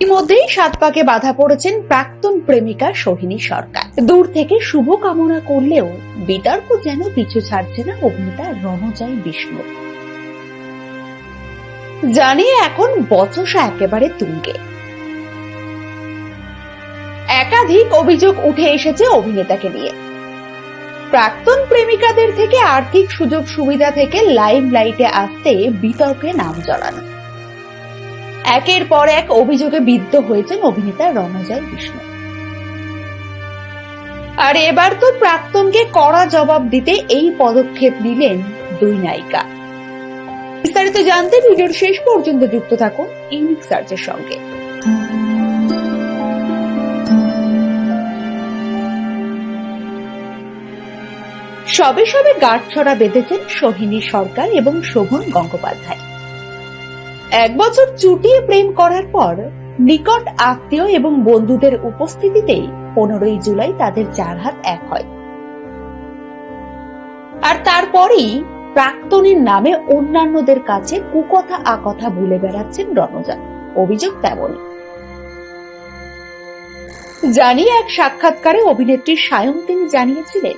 ইতিমধ্যেই সাত পাকে বাধা পড়েছেন প্রাক্তন প্রেমিকা সোহিনী সরকার। দূর থেকে শুভ কামনা করলেও বিতর্ক যেন পিছু ছাড়ছে না অভিনেতা রণজয় বিষ্ণু। জানিয়ে এখন বচসা একেবারে তুঙ্গে। একাধিক অভিযোগ উঠে এসেছে অভিনেতাকে নিয়ে। প্রাক্তন প্রেমিকাদের থেকে আর্থিক সুযোগ সুবিধা থেকে লাইম লাইটে আসতে বিতর্কে নাম জড়ানো। একের পর এক অভিযোগে বিদ্ধ হয়েছেন অভিনেতা রণজয় বিষ্ণু আর এবার তো প্রাক্তনকে কড়া জবাব দিতে এই পদক্ষেপ নিলেন দুই নায়িকা। বিস্তারিত জানতে ভিডিওর শেষ পর্যন্ত যুক্ত থাকুন ইউনিক সার্চের সঙ্গে। সবে সবে গাঁটছড়া বেঁধেছেন সোহিনী সরকার এবং শোভন গঙ্গোপাধ্যায়। এক বছর চুটিয়ে প্রেম করার পর নিকট আত্মীয় এবং বন্ধুদের উপস্থিতিতেই পনেরোই জুলাই তাদের চার হাত এক হয়। আর তারপরেই প্রাক্তনের নামে অন্যান্যদের কাছে কুকথা আকথা ভুলে বেড়াচ্ছেন রণজা। অভিযোগ তেমনই জানিয়ে এক সাক্ষাৎকারে অভিনেত্রী সায়ন তিনি জানিয়েছিলেন,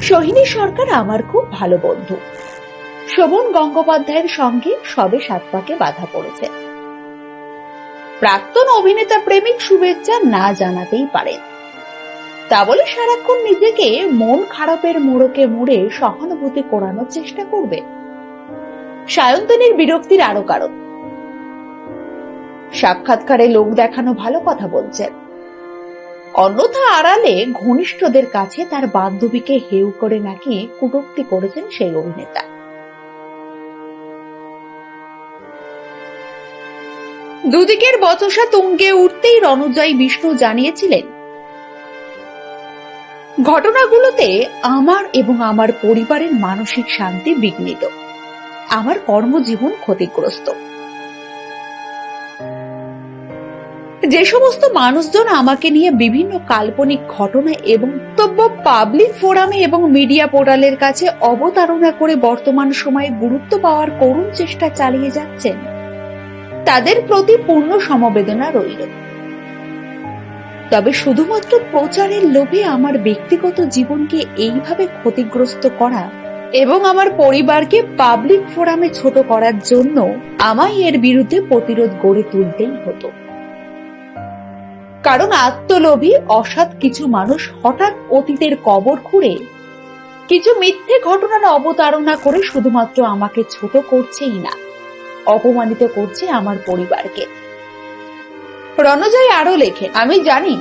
সোহিনী সরকার আমার খুব ভালো বন্ধু। শোভন গঙ্গোপাধ্যায়ের সঙ্গে সবে সাত পাকে বাধা পড়েছে। প্রাক্তন অভিনেতা প্রেমিক শুভেচ্ছা না জানাতেই পারেন তা বলে সারাক্ষণ নিজেকে মন খারাপের মোড়কে মুড়ে সহানুভূতি করানোর চেষ্টা করবে। সায়ন্তনীর বিরক্তির আরও কারণ। সাক্ষাৎকারে লোক দেখানো ভালো কথা বলছেন। অন্যথা আড়ালে ঘনিষ্ঠদের কাছে তার বান্ধবীকে হেউ করে নাকি কটূক্তি করেছেন সেই অভিনেতা। দুদিকের বচসা তুঙ্গে উঠতেই রণজয় বিষ্ণু জানিয়েছিলেন, ঘটনাগুলোতে আমার এবং আমার পরিবারের মানসিক শান্তি বিঘ্নিত। আমার কর্মজীবন ক্ষতিগ্রস্ত। যে সমস্ত মানুষজন আমাকে নিয়ে বিভিন্ন কাল্পনিক ঘটনা এবং বক্তব্য পাবলিক ফোরামে এবং মিডিয়া পোর্টালের কাছে অবতারণা করে বর্তমান সময়ে গুরুত্ব পাওয়ার করুণ চেষ্টা চালিয়ে যাচ্ছেন। তাদের প্রতি পূর্ণ সমবেদনা রইল। তবে শুধুমাত্র প্রচারের লোভে আমার ব্যক্তিগত জীবনকে এইভাবে ক্ষতিগ্রস্ত করা এবং আমার পরিবারকে পাবলিক ফোরামে ছোট করার জন্য আমায় এর বিরুদ্ধে প্রতিরোধ গড়ে তুলতেই হতো। কারণ আত্মলোভী, অসৎ কিছু মানুষ হঠাৎ অতীতের কবর খুঁড়ে কিছু মিথ্যে ঘটনার অবতারণা করে শুধুমাত্র আমাকে ছোট করছেই না। অপমানিত করছে আমার পরিবারকে। রণজয় আরও লেখে আমি জানি।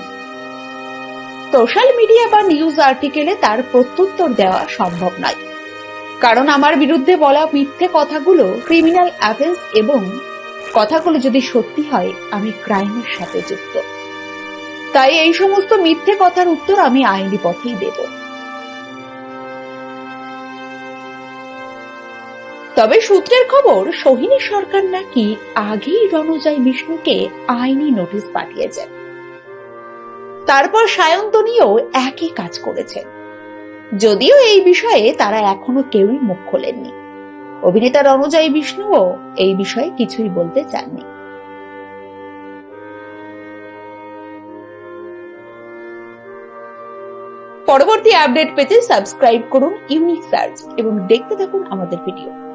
সোশ্যাল মিডিয়া বা নিউজ আর্টিকেলে তার প্রত্যুত্তর দেওয়া সম্ভব নয়। কারণ আমার বিরুদ্ধে বলা মিথ্যে কথাগুলো ক্রিমিনাল অ্যাফেন্স এবং কথাগুলো যদি সত্যি হয়, আমি ক্রাইমের সাথে যুক্ত। তাই এই সমস্ত মিথ্যে কথার উত্তর আমি আইনি পথেই দেব। তবে সূত্রের খবর, সোহিনী সরকার নাকি আগেই রণজয় বিষ্ণুকে আইনি নোটিশ পাঠিয়েছেন তারপর সায়ন্তনীও একই কাজ করেছে। যদিও এই বিষয়ে তারা এখনও কেউই মুখ খোলেননি। অভিনেতা রণজয় বিষ্ণুও এই বিষয়ে কিছুই বলতে চাননি। পরবর্তী আপডেট পেতে সাবস্ক্রাইব করুন ইউনিক সার্চ এবং দেখতে থাকুন আমাদের ভিডিও।